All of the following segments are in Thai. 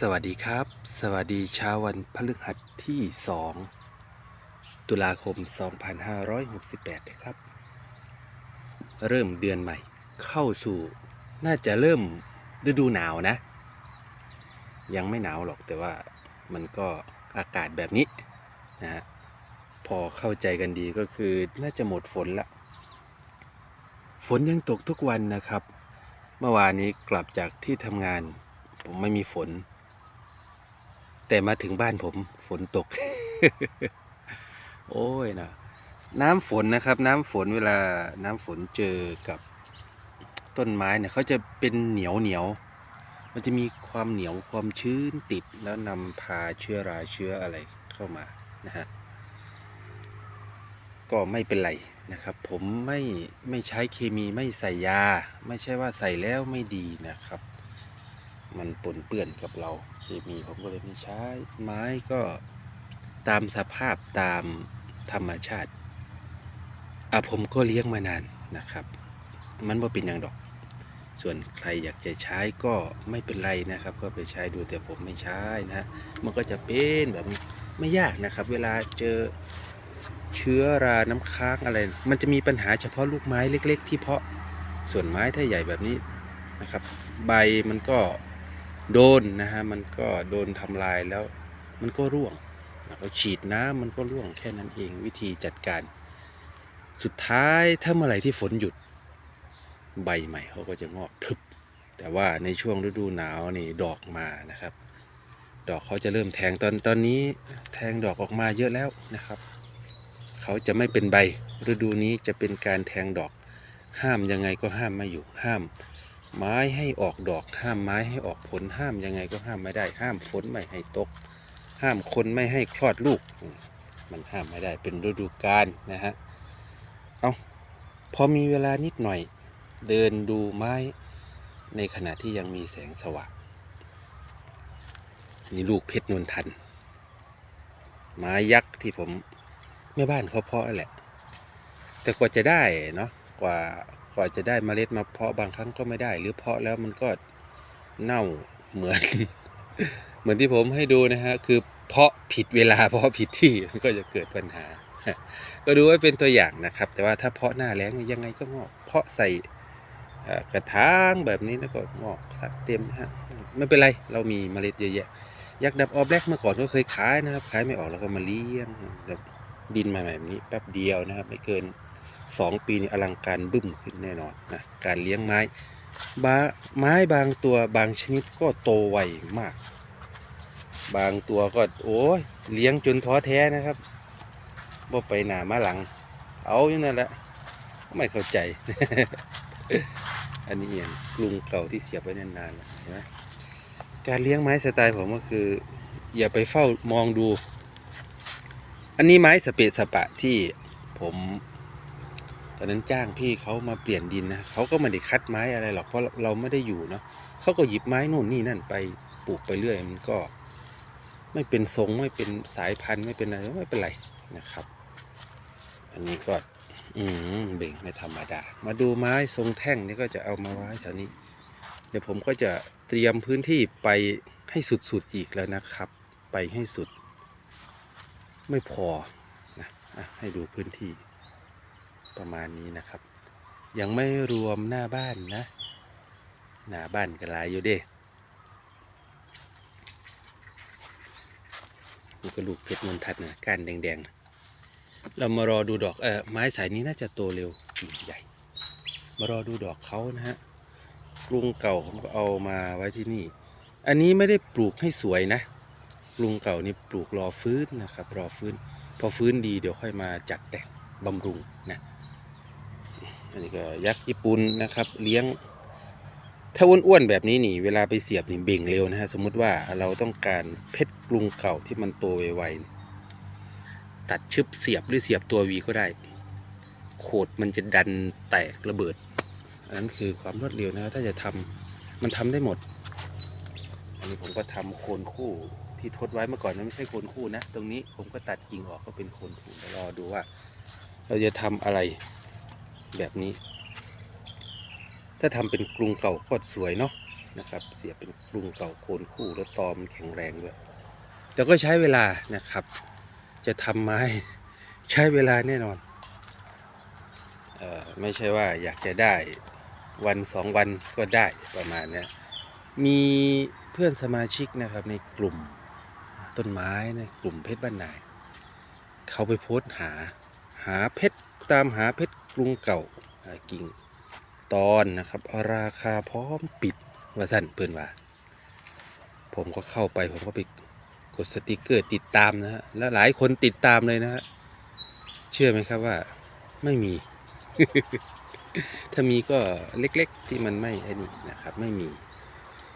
สวัสดีครับ สวัสดีเช้าวันพฤหัสที่ 2 ตุลาคม 2568 นะครับ เริ่มเดือนใหม่ เข้าสู่ น่าจะเริ่มฤดูหนาวนะ ยังไม่หนาวหรอกแต่ว่ามันก็อากาศแบบนี้นะฮะพอเข้าใจกันดีก็คือน่าจะหมดฝนละ ฝนยังตกทุกวันนะครับ เมื่อวานนี้กลับจากที่ทำงานผมไม่มีฝน แต่มาถึงบ้านผมฝนตก โอ้ยนะน้ำฝนนะครับ น้ำฝนเวลาน้ำฝนเจอกับต้นไม้เนี่ยเขาจะเป็นเหนียวเหนียวมันจะมีความเหนียวความชื้นติดแล้วนำพาเชื้อราเชื้ออะไรเข้ามานะฮะก็ไม่เป็นไรนะครับ ผมไม่ไม่ใช้เคมีไม่ใส่ยา ไม่ใช่ว่าใส่แล้วไม่ดีนะครับ มันปนเปื้อนกับเราเคมีผมก็เลยไม่ใช้ ไม้ก็ตามสภาพตามธรรมชาติอะผมก็เลี้ยงมานานนะครับ มันว่าเป็นอย่างดอก ส่วนใครอยากจะใช้ก็ไม่เป็นไรนะครับ ก็ไปใช้ดูแต่ผมไม่ใช้นะฮะมันก็จะเป็นแบบนี้ไม่ยากนะครับ เวลาเจอเชื้อราน้ำค้างอะไร มันจะมีปัญหาเฉพาะลูกไม้เล็ก ๆ ที่เพาะส่วนไม้ถ้าใหญ่แบบนี้นะครับ ใบมันก็ โดนนะฮะมันก็โดนทำลายแล้ว มันก็ร่วงเราฉีดน้ำมันก็ร่วงแค่นั้นเองวิธีจัดการ สุดท้ายถ้าเมื่อไหร่ที่ฝนหยุด ใบใหม่เขาก็จะงอกทึบ แต่ว่าในช่วงฤดูหนาวนี่ดอกมานะครับ ดอกเขาจะเริ่มแทงตอนตอนนี้แทงดอกออกมาเยอะแล้วนะครับเขาจะไม่เป็นใบฤดูนี้จะเป็นการแทงดอกห้ามยังไงก็ห้ามไม่อยู่ห้าม ไม้ให้ออกดอก ห้ามไม้ให้ออกผลห้ามยังไงก็ห้ามไม่ได้ ห้ามฝนไม่ให้ตก ห้ามคนไม่ให้คลอดลูก มันห้ามไม่ได้เป็นฤดูกาลนะฮะเอาพอมีเวลานิดหน่อย เดินดูไม้ในขณะที่ยังมีแสงสว่างนี่ลูกเพชรนนทัน ไม้ยักษ์ที่ผมแม่บ้านเขาเพาะแหละ แต่กว่าจะได้เนาะกว่า กว่าจะได้เมล็ดมาเพาะบางครั้งก็ไม่ได้ หรือเพาะแล้วมันก็เน่าเหมือน เหมือนที่ผมให้ดูนะฮะคือเพาะผิดเวลาเพาะผิดที่มันก็จะเกิดปัญหา ก็ดูไว้เป็นตัวอย่างนะครับ แต่ว่าถ้าเพาะหน้าแล้งยังไงก็งอก เพาะใส่กระถางแบบนี้แล้วก็งอกสักเต็มฮะไม่เป็นไรเรามีเมล็ดเยอะแยะยักษ์ดับออแบ็กเมื่อก่อนก็เคยขายนะครับขายไม่ออกแล้วก็มาเลี้ยงแบบดินมาแบบนี้แป๊บเดียวนะครับ ไม่เกิน สองปีนี้อลังการบึ้มขึ้นแน่นอนนะการเลี้ยงไม้บาไม้บางตัวบางชนิดก็โตไวมาก บางตัวก็โอ้ยเลี้ยงจนท้อแท้นะครับว่าไปหนามาหลัง เอาอยู่นั้นแหละไม่เข้าใจ อันนี้เองกรุงเก่าที่เสียบไว้นานๆแล้วเห็นไหมการเลี้ยงไม้สไตล์ผมก็คือ อย่าไปเฝ้ามองดู อันนี้ไม้สเปะสปะที่ผม อนนั้นจ้างพี่เขามาเปลี่ยนดินนะเขาก็ไม่ได้คัดไม้อะไรหรอกเพราะเราไม่ได้อยู่เนาะเขาก็หยิบไม้นู่นนี่นั่นไปปลูกไปเรื่อยมันก็ ไม่เป็นทรงไม่เป็นสายพันธุ์ไม่เป็นอะไรไม่เป็นไรนะครับ อันนี้ก็ อืมเบ่งไม่ธรรมดา มาดูไม้ทรงแท่งนี่ก็จะเอามาไว้แถวนี้ เดี๋ยวผมก็จะเตรียมพื้นที่ไปให้สุดๆอีกแล้วนะครับ ไปให้สุด ไม่พอนะอะให้ดูพื้นที่ ประมาณนี้นะครับ ยังไม่รวมหน้าบ้านนะ หน้าบ้านก็หลายอยู่เด้นี่ก็ลูกเพชรนนทัดนะก้านแดงๆ เรามารอดูดอกเออไม้สายนี้น่าจะโตเร็วกิ่งใหญ่ มารอดูดอกเขานะฮะกรุงเก่าผมก็เอามาไว้ที่นี่ อันนี้ไม่ได้ปลูกให้สวยนะกรุงเก่านี่ปลูกรอฟื้นนะครับ รอฟื้น พอฟื้นดีเดี๋ยวค่อยมาจัดแต่งบำรุงนะ อันนี้ก็ยักษ์ญี่ปุ่นนะครับ เลี้ยง ถ้าอ้วนๆแบบนี้นี่ เวลาไปเสียบนี่เบ่งเร็วนะฮะสมมุติว่าเราต้องการเพชรกรุงเก่าที่มันโตไวๆตัดชึบเสียบหรือเสียบตัววีก็ได้ โขดมันจะดันแตกระเบิด อันนั้นคือความรวดเร็วนะถ้าจะทำมันทำได้หมด อันนี้ผมก็ทำโคนคู่ที่ทดไว้เมื่อก่อนนั้นไม่ใช่โคนคู่นะ ตรงนี้ผมก็ตัดกิ่งออกก็เป็นโคนคู่แล้วรอดูว่า เราจะทำอะไร แบบนี้ ถ้าทำเป็นกรุงเก่าก็สวยเนาะนะครับ เสียเป็นกรุงเก่าโคนคู่แล้วตอมแข็งแรงด้วยแต่ก็ใช้เวลานะครับ จะทำไม้ใช้เวลาแน่นอนเออไม่ใช่ว่าอยากจะได้วันสองวันก็ได้ประมาณนี้มีเพื่อนสมาชิกนะครับในกลุ่มต้นไม้ในกลุ่มเพชรบ้านนาย เขาไปโพสต์หาหาเพชร ตามหาเพชรกรุงเก่ากิ่งตอนนะครับ ราคาพร้อมปิดว่าสั้นเพื่อนว่า ผมก็เข้าไปผมก็ไปกดสติกเกอร์ติดตามนะฮะแล้วหลายคนติดตามเลยนะฮะเชื่อไหมครับว่า ไม่มี ถ้ามีก็เล็กๆที่มันไม่ไอ้นี่นะครับ ไม่มี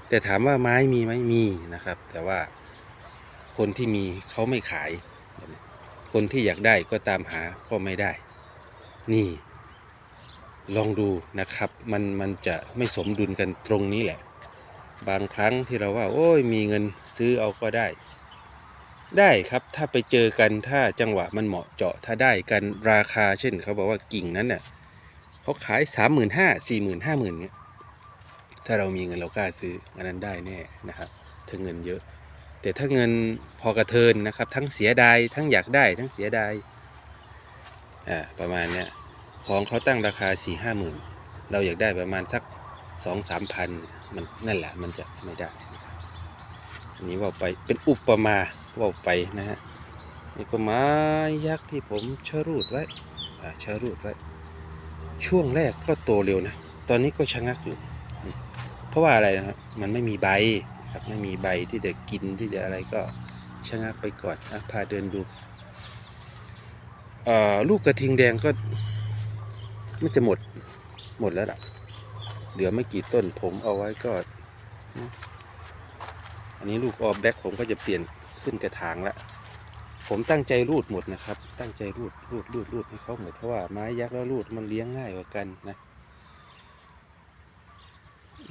แต่ถามว่าไม้มีไหมมีนะครับ แต่ว่าคนที่มีเขาไม่ขาย คนที่อยากได้ก็ตามหาก็ไม่ได้ นี่ ลองดูนะครับ มันมันจะไม่สมดุลกันตรงนี้แหละ บางครั้งที่เราว่า โอ้ยมีเงินซื้อเอาก็ได้ ได้ครับถ้าไปเจอกันถ้าจังหวะมันเหมาะเจาะถ้าได้กันราคาเช่นเขาบอกว่ากิ่งนั้นน่ะเขาขายสามหมื่นห้าสี่หมื่นห้าหมื่นเนี่ยถ้าเรามีเงินเรากล้าซื้ออันนั้นได้แน่นะครับถ้าเงินเยอะ แต่ถ้าเงินพอกระเทินนะครับ ทั้งเสียดายทั้งอยากได้ทั้งเสียดาย อ่าประมาณเนี้ยของเขาตั้งราคาสี่ห้าหมื่นเราอยากได้ประมาณสักสองสามพันมันนั่นแหละมันจะไม่ได้นะครับอันนี้ว่าไปเป็นอุปมาว่าไปนะฮะนี่ก็ไม้ยักษ์ที่ผมชรูดไว้อ่าชรูดไว้ ช่วงแรกก็โตเร็วนะ ตอนนี้ก็ชะงักอยู่ เพราะว่าอะไรนะครับมันไม่มีใบครับไม่มีใบที่จะกินที่จะอะไรก็ชะงักไปก่อนนะพาเดินดู ลูกกระทิงแดงก็มันจะหมดหมดแล้วล่ะ เหลือไม่กี่ต้นผมเอาไว้ก็ อันนี้ลูกออแบล็กผมก็จะเปลี่ยนขึ้นกระถางละผมตั้งใจรูดหมดนะครับ ตั้งใจรูดรูดรูดรูดให้เขาหมดเพราะว่าไม้ยักษ์แล้วรูดมันเลี้ยงง่ายกว่ากันนะ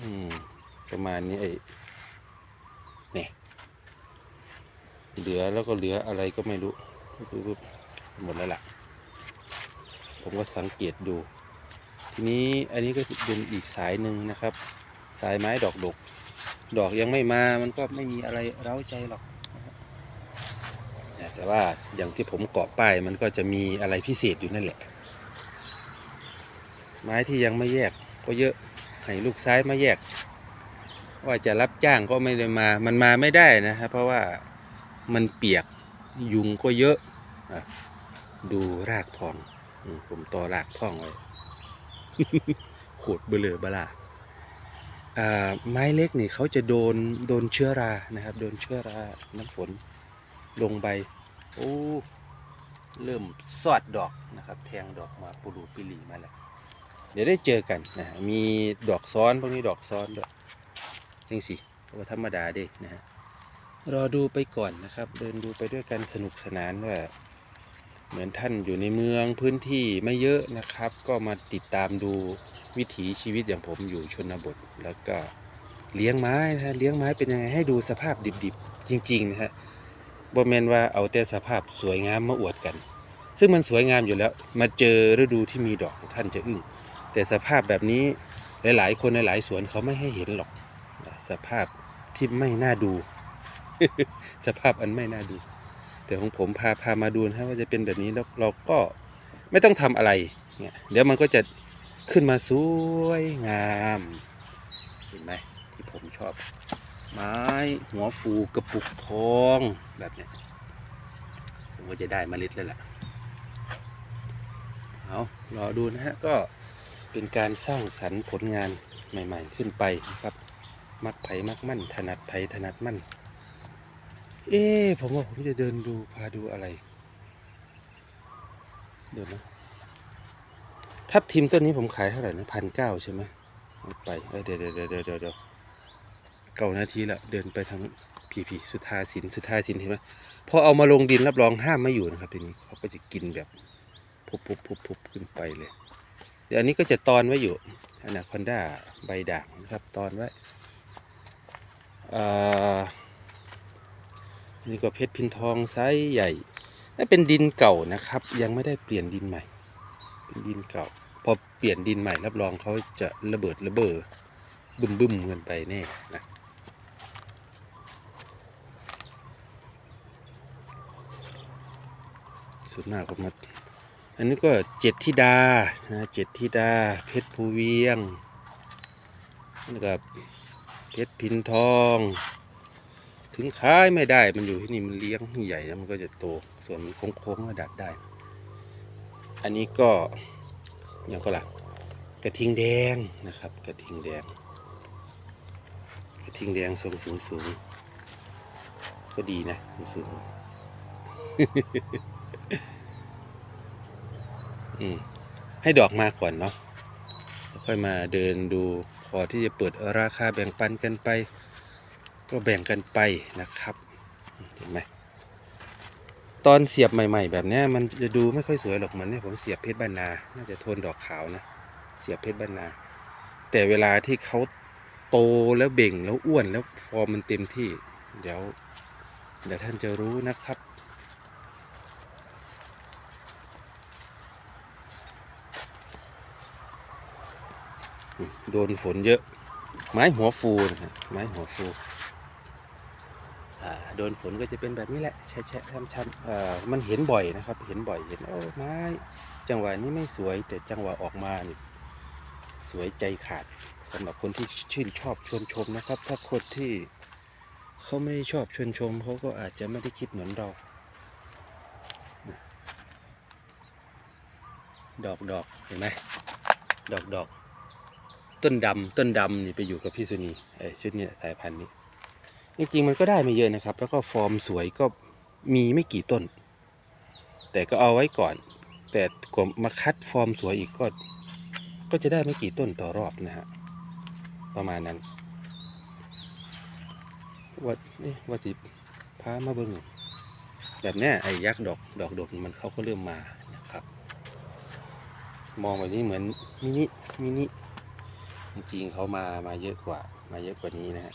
อืม ประมาณนี้ไอ้เนี่ยเหลือแล้วก็เหลืออะไรก็ไม่รู้ปุ๊บ หมดแล้วล่ะ ผมก็สังเกตดู ทีนี้อันนี้ก็เป็นอีกสายหนึ่งนะครับ สายไม้ดอกดก ดอกยังไม่มามันก็ไม่มีอะไรเร้าใจหรอกแต่ว่าอย่างที่ผมเกาะป้ายมันก็จะมีอะไรพิเศษอยู่นั่นแหละ ไม้ที่ยังไม่แยกก็เยอะให้ลูกซ้ายมาแยก ว่าจะรับจ้างก็ไม่ได้มา มันมาไม่ได้นะครับเพราะว่ามันเปียกยุงก็เยอะอะ ดูรากทองอืมผมต่อรากทองไว้โขดเบลอบลาอ่าไม้เล็กนี่เขาจะโดนโดนเชื้อรานะครับ โดนเชื้อราน้ำฝนลงใบโอ้เริ่มสอดดอกนะครับ แทงดอกมาปูรูปิลีมาแล้วเดี๋ยวได้เจอกันนะฮะมีดอกซ้อนพวกนี้ดอกซ้อนด้วยจริงสิก็ธรรมดาเด็กนะฮะรอดูไปก่อนนะครับ เดินดูไปด้วยกันสนุกสนานว่า เหมือนท่านอยู่ในเมืองพื้นที่ไม่เยอะนะครับ ก็มาติดตามดูวิถีชีวิตอย่างผมอยู่ชนบท แล้วก็เลี้ยงไม้นะฮะเลี้ยงไม้เป็นยังไงให้ดูสภาพดิบๆ จริงๆนะฮะบ่แมนว่าเอาแต่สภาพสวยงามมาอวดกัน ซึ่งมันสวยงามอยู่แล้ว มาเจอฤดูที่มีดอกท่านจะอึ้งแต่สภาพแบบนี้หลายๆ คนในหลายสวนเขาไม่ให้เห็นหรอก สภาพที่ไม่น่าดู สภาพอันไม่น่าดู แต่ของผมพาพามาดูนะว่าจะเป็นแบบนี้แล้วเราก็ไม่ต้องทำอะไรเนี่ยเดี๋ยวมันก็จะขึ้นมาสวยงามเห็นไหมที่ผมชอบ ไม้หัวฟูกระปุกทองแบบเนี้ยผมก็จะได้เมล็ดแล้วแหละเอารอดูนะฮะก็เป็นการสร้างสรรค์ผลงานใหม่ ๆ ขึ้นไปนะครับ มักไผ่มักมั่นถนัดไผ่ถนัดมั่น เอ๊ผมว่าผมจะเดินดูพาดูอะไร เดี๋ยวนะทับทิมต้นนี้ผมขายเท่าไหร่นะพันเก้าใช่ไหมไปเเดี๋ยวเดี๋ยวเดี๋ยวเดี๋ยวเดี๋ยวเก้านาทีละเดินไปทางพีพีสุธาสินสุธาสินเห็นไหมพอเอามาลงดินรับรองห้ามไม่อยู่นะครับทีนี้เขาก็จะกินแบบพุบพุบพุบพุบขึ้นไปเลย เดี๋ยวอันนี้ก็จะตอนไว้อยู่อนาคอนด้าใบด่างนะครับ ตอนไว้อ่า นี่ก็เพชรพินทองไซส์ใหญ่นั่นเป็นดินเก่านะครับ ยังไม่ได้เปลี่ยนดินใหม่ เป็นดินเก่า พอเปลี่ยนดินใหม่รับรองเขาจะระเบิดระเบ้อบึมบึมๆกันไปแน่นะสุดมากผมมาอันนี้ก็เจ็ดธิดานะเจ็ดธิดา เพชรภูเวียงแล้วก็เพชรพินทอง ถึงขายไม่ได้มันอยู่ที่นี่มันเลี้ยงใหญ่แล้วมันก็จะโต ส่วนมันโค้งๆก็ดัดได้ อันนี้ก็อย่างก็ล่ะกระทิงแดงนะครับ กระทิงแดง กระทิงแดงทรงสูงสูงๆก็ดีนะสูงอืมให้ดอกมาก่อนเนาะค่อยมาเดินดูพอที่จะเปิดราคาแบ่งปันกันไป ก็แบ่งกันไปนะครับเห็นไหมตอนเสียบใหม่ ๆ แบบนี้มันจะดูไม่ค่อยสวยหรอกเหมือนเนี่ยผมเสียบเพชรบ้านนา น่าจะทนดอกขาวนะ เสียบเพชรบ้านนา แต่เวลาที่เขาโตแล้วเบ่งแล้วอ้วนแล้วฟอร์มมันเต็มที่ เดี๋ยวเดี๋ยวท่านจะรู้นะครับโดนฝนเยอะ ไม้หัวฟูนะไม้หัวฟู โดนฝนก็จะเป็นแบบนี้แหละแฉะแฉะช้ำช้ำเอ่อมันเห็นบ่อยนะครับ เห็นบ่อยเห็นโอ้ไม้จังหวะนี้ไม่สวยแต่จังหวะออกมานี่สวยใจขาดสำหรับคนที่ชื่นชอบชวนชมนะครับ ถ้าคนที่เขาไม่ชอบชวนชมเขาก็อาจจะไม่ได้คิดเหมือนเราดอกดอกเห็นไหมดอกดอกต้นดำต้นดำนี่ไปอยู่กับพี่สุนีไอ้ชุดเนี้ยสายพันธุ์นี้ จริงๆมันก็ได้ไม่เยอะนะครับ แล้วก็ฟอร์มสวยก็มีไม่กี่ต้น แต่ก็เอาไว้ก่อน แต่กว่ามาคัดฟอร์มสวยอีกก็ ก็จะได้ไม่กี่ต้นต่อรอบนะฮะประมาณนั้นว่าเอ๊ะว่าจิพามาเบิ่งแบบนี้ไอ้ยักษ์ดอกดอกดกมันเขาก็เริ่มมานะครับ มองแบบนี้เหมือนมินิมินิจริงๆเขามามาเยอะกว่ามาเยอะกว่านี้นะฮะ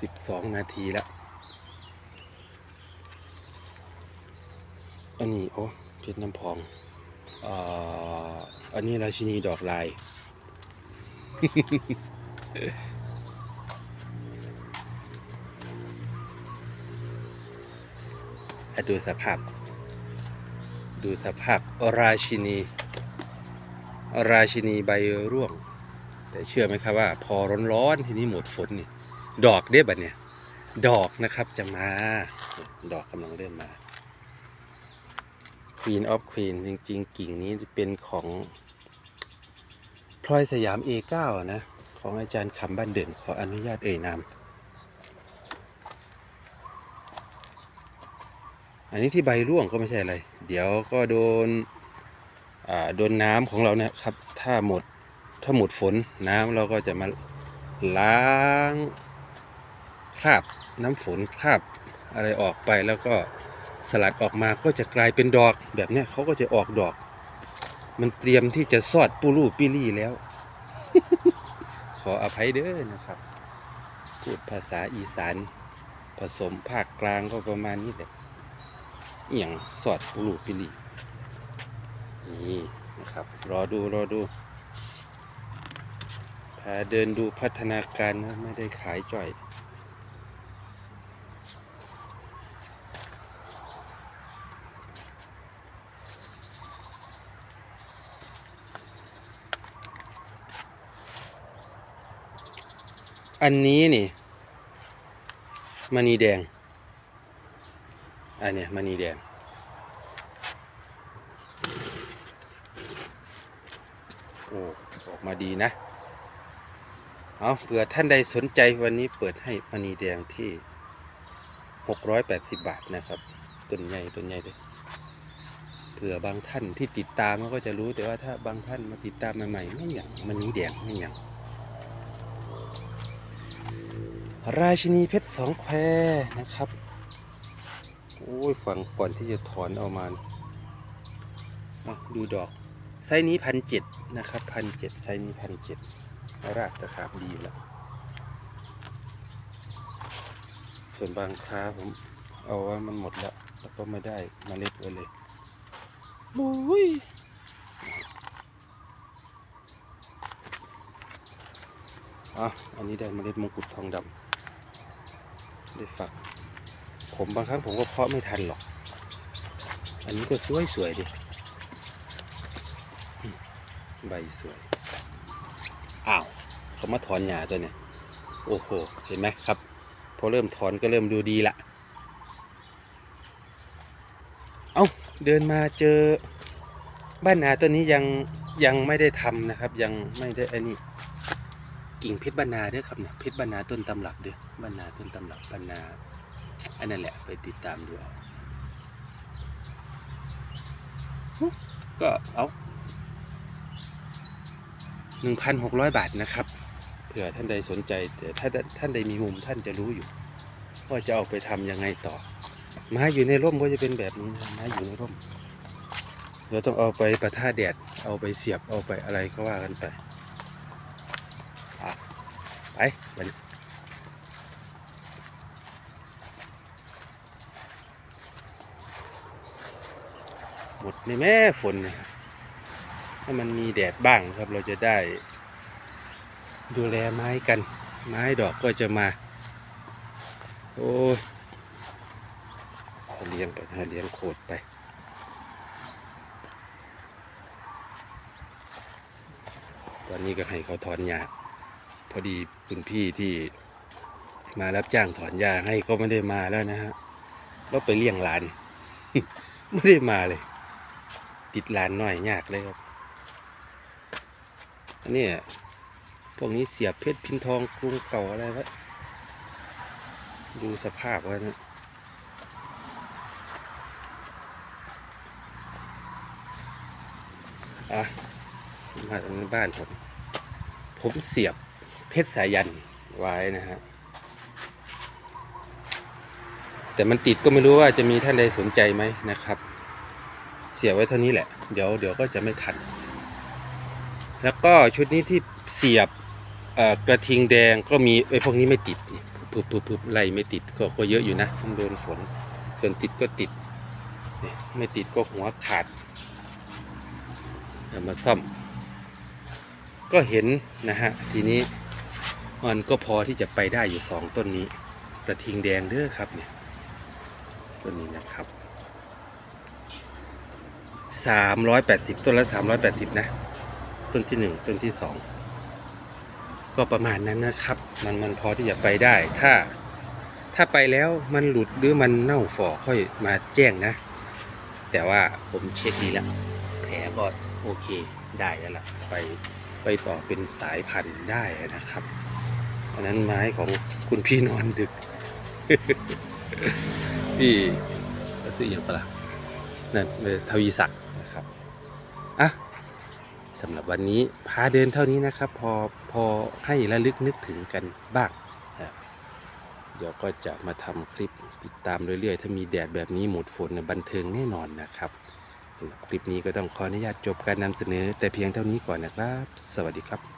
สิบสองนาทีแล้ว อันนี้โอ้เพชรน้ำพองออันนี้ราชินีดอกลาย ดูสภาพ ดูสภาพราชินี ราชินีใบร่วง แต่เชื่อไหมครับว่า พอร้อนๆทีนี้หมดฝนนี่ ดอกเด้บัดเนี่ย ดอกนะครับจะมา ดอกกำลังเริ่มมา Queen of Queen จริงๆ กิ่งนี้เป็นของพลอยสยาม A9 นะ ของอาจารย์คำบ้านเด่นขออนุญาตเอ่ยนามอันนี้ที่ใบร่วงก็ไม่ใช่อะไร เดี๋ยวก็โดนอ่าโดนน้ำของเราเนี่ยครับ ถ้าหมดถ้าหมดฝนน้ำเราก็จะมาล้าง ราบน้ำฝนคราบอะไรออกไปแล้วก็สลัดออกมาก็จะกลายเป็นดอกแบบเนี้ยเขาก็จะออกดอก มันเตรียมที่จะสอดปูรูปิลี่แล้ว ขออภัยเด้อนะครับ พูดภาษาอีสาน ผสมภาคกลางก็ประมาณนี้แหละเอียงสอดปูรูปิลี่นี่นะครับ รอดูรอดูพาเดินดูพัฒนาการนะไม่ได้ขายจ่อย อันนี้นี่มณีแดง อันเนี้ยมณีแดง โอ้ ออกมาดีนะ เอาเผื่อท่านใดสนใจวันนี้เปิดให้มณีแดงที่ 680 บาทนะครับต้นใหญ่ต้นใหญ่เลยเผื่อบางท่านที่ติดตามก็จะรู้แต่ว่าถ้าบางท่านมาติดตามใหม่ๆไม่อย่างมณีแดงไม่อย่าง ราชินีเพชรสองแควนะครับ โอ้ยฝั่งก่อนที่จะถอนเอามาดูดอกไซนี้พันเจ็ดนะครับพันเจ็ดไซนี้พันเจ็ดรากตะขาบดีแล้ว ส่วนบางค้าผมเอาว่ามันหมดแล้ว แล้วก็ไม่ได้มาเล็กไว้เลยบุ้ยอะอันนี้ได้เล็ดมงกุฎทองดำ ได้ฝัก ผมบางครั้งผมก็เพาะไม่ทันหรอก อันนี้ก็สวยสวยดิใบสวย อ้าวเขามาถอนหญ้าตัวเนี่ย โอ้โห เห็นไหมครับ พอเริ่มถอนก็เริ่มดูดีละ เอาเดินมาเจอ บ้านนาตัวนี้ยังยังไม่ได้ทำนะครับ ยังไม่ได้อันนี้ กิ่งเพชรบ้านาด้วยครับเนี่ยเพชรบ้านาต้นตำรับด้อบ้านาต้นตำรับบ้านาอันนั้นแหละไปติดตามดูเอาก็เอาหนึ่งพันหกร้อยบาทนะครับเผื่อท่านใดสนใจแต่ถ้าท่านใดมีมุมท่านจะรู้อยู่ว่าจะเอาไปทำยังไงต่อไม้อยู่ในร่มก็จะเป็นแบบนี้ไม้อยู่ในร่มเดี๋ยวต้องเอาไปประท่าแดดเอาไปเสียบเอาไปอะไรก็ว่ากันไป ไปไหมดในแม่ฝนถ้ามันมีแดดบ้างครับเราจะได้ ดูแลไม้กัน ไม้ดอกก็จะมา โอ้เลี้ยงไปหาเลี้ยงโคตรไปตอนนี้ก็ให้เขาถอนหญ้า อดีคุณพี่ที่มารับจ้างถอนหญ้าให้ก็ไม่ได้มาแล้วนะฮะเราไปเลี้ยงหลาน ไม่ได้มาเลย ติดหลานหน่อยยากเลยครับอันนี้พวกนี้เสียบเพชรพินทองกรุงเก่าอะไรวะดูสภาพไว้นะอะมาทางบ้านผม ผมเสียบ ชรสายันไว้นะฮะแต่มันติดก็ไม่รู้ว่าจะมีท่านใดสนใจไหมนะครับ เสียไว้เท่านี้แหละ เดี๋ยวเดี๋ยวก็จะไม่ทัน แล้วก็ชุดนี้ที่เสียบกระทิงแดงก็มีไอ้พวกนี้ไม่ติดนี่พึบพึบพึบไล่ไม่ติดก็ก็เยอะอยู่นะมันโดนฝนส่วนติดก็ติด ไม่ติดก็หัวขาดเอามาซ่อม ก็เห็นนะฮะทีนี้ มันก็พอที่จะไปได้อยู่สองต้นนี้กระทิงแดงเด้อครับเนี่ยต้นนี้นะครับสามร้อยแปดสิบต้นละสามร้อยแปดสิบนะต้นที่หนึ่งต้นที่สองก็ประมาณนั้นนะครับ มันมันพอที่จะไปได้ ถ้าถ้าไปแล้วมันหลุดหรือมันเน่าฝ่อค่อยมาแจ้งนะ แต่ว่าผมเช็คดีแล้วแผลก็โอเคได้แล้วล่ะไปไปต่อเป็นสายพันธุ์ได้นะครับ อันนั้นไม้ของคุณพี่นอนดึก พี่ซื้ออย่างปะล่ะนั่นเป็นทวีศักดิ์นะครับอะสำหรับวันนี้พาเดินเท่านี้นะครับ พอพอให้ระลึกนึกถึงกันบ้างนะเดี๋ยวก็จะมาทำคลิปติดตามเรื่อยๆ ถ้ามีแดดแบบนี้หมดฝนบันเทิงแน่นอนนะครับสำหรับคลิปนี้ก็ต้องขออนุญาตจบการนำเสนอ แต่เพียงเท่านี้ก่อนนะครับ สวัสดีครับ